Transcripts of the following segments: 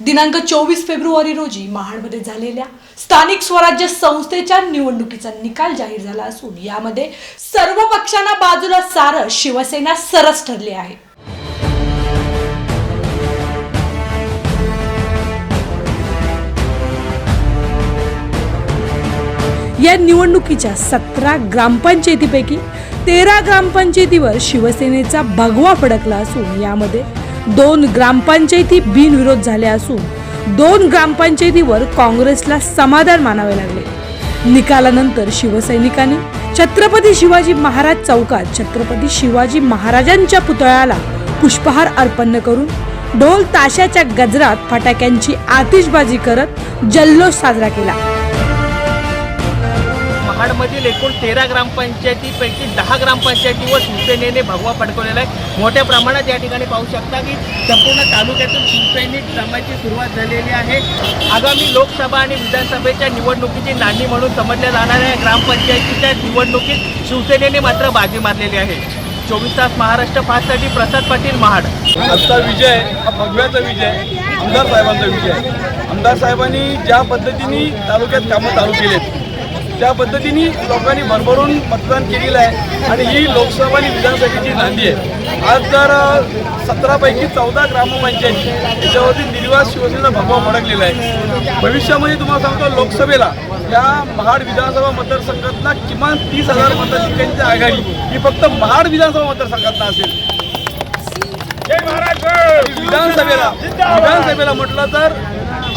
दिनांक चोवीस फेब्रुवारी रोजी महाडमध्ये झालेल्या स्थानिक स्वराज्य संस्थेच्या निवडणुकीचा निकाल जाहीर झाला असून यामध्ये सर्व पक्षांना बाजूला सारं शिवसेना सरस ठरली आहे. या निवडणुकीच्या सतरा ग्रामपंचायतीपैकी तेरा ग्रामपंचायतीवर शिवसेनेचा भगवा फडकला असून यामध्ये दोन ग्रामपंचायती बिनविरोध झाल्या असून दोन ग्रामपंचायतीवर काँग्रेसला समाधान मानावे लागले. निकालानंतर शिवसैनिकांनी छत्रपती शिवाजी महाराज चौकात छत्रपती शिवाजी महाराजांच्या पुतळ्याला पुष्पहार अर्पण करून ढोल ताशाच्या गजरात फटाक्यांची आतिषबाजी करत जल्लोष साजरा केला. महाडमधील एकूण तेरा ग्रामपंचायतीपैकी दहा ग्रामपंचायतीवर शिवसेनेने भगवा फडकवलेला आहे. मोठ्या प्रमाणात या ठिकाणी पाहू शकता की संपूर्ण तालुक्यातून शिवसैनिक जमायची सुरुवात झालेली आहे. आगामी लोकसभा आणि विधानसभेच्या निवडणुकीची नाणी म्हणून समजल्या जाणाऱ्या या ग्रामपंचायतीच्या निवडणुकीत शिवसेनेने मात्र बाजी मारलेली आहे. चोवीस तास महाराष्ट्र पाचसाठी प्रसाद पाटील महाड. आजचा विजय हा भगव्याचा विजय आमदार साहेबांचा विजय. आमदार साहेबांनी ज्या पद्धतीने तालुक्यात कामं चालू केलेत त्या पद्धतीने लोकांनी भरभरून मतदान केलेलं आहे आणि ही लोकसभा आणि विधानसभेची नांदी आहे. आज जर सतरापैकी चौदा ग्रामपंचायती याच्यावरती निर्वास शिवसेनेचा भगवा फडकलेला आहे. भविष्यामध्ये तुम्हाला सांगतो लोकसभेला या महाड विधानसभा मतदारसंघातला किमान तीस हजार मताधिकांची आघाडी ही फक्त महाड विधानसभा मतदारसंघातनं असेल. विधानसभेला विधानसभेला म्हटलं तर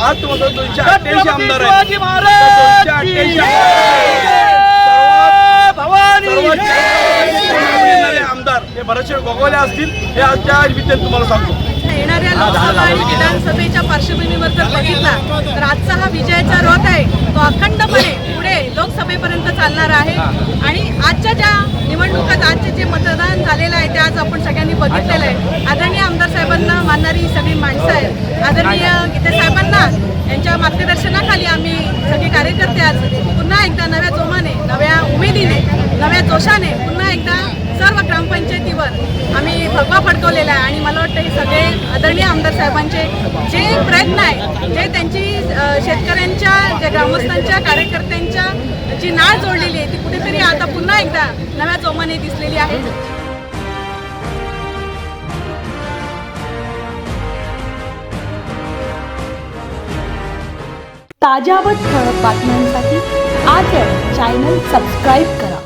आज तुम्हाला दोनशे अठ्ठ्याऐंशी आमदार आहेत. दोनशे अठ्ठ्याऐंशी आमदार हे भरतशेठ गोगोले असतील. हे आजच्या निमित्ताने तुम्हाला सांगतो. येणाऱ्या लोकसभा आणि विधानसभेच्या पार्श्वभूमीवर जर बघितला तर आजचा हा विजयाचा रथ आहे तो अखंडपणे पुढे लोकसभेपर्यंत चालणार आहे. आणि आजच्या ज्या निवडणुकात आजचे जे मतदान झालेलं आहे ते आज आपण सगळ्यांनी बघितलेलं आहे. आदरणीय आमदार साहेबांना मानणारी सगळी माणसं आहेत. आदरणीय गीते मार्गदर्शनाखाली आम्ही सगळे कार्यकर्ते आज पुन्हा एकदा नव्या जोमाने नव्या उमेदीने नव्या जोशाने पुन्हा एकदा सर्व ग्रामपंचायतीवर आम्ही भगवा फडकवलेला आहे. आणि मला वाटतं हे सगळे आदरणीय आमदार साहेबांचे जे प्रयत्न आहे जे त्यांची शेतकऱ्यांच्या जे ग्रामस्थांच्या कार्यकर्त्यांच्या जी नाळ जोडलेली आहे ती कुठेतरी आता पुन्हा एकदा नव्या जोमाने दिसलेली आहे. ताज्या व ठळक बातम्यांसाठी आजच चॅनल सबस्क्राईब करा.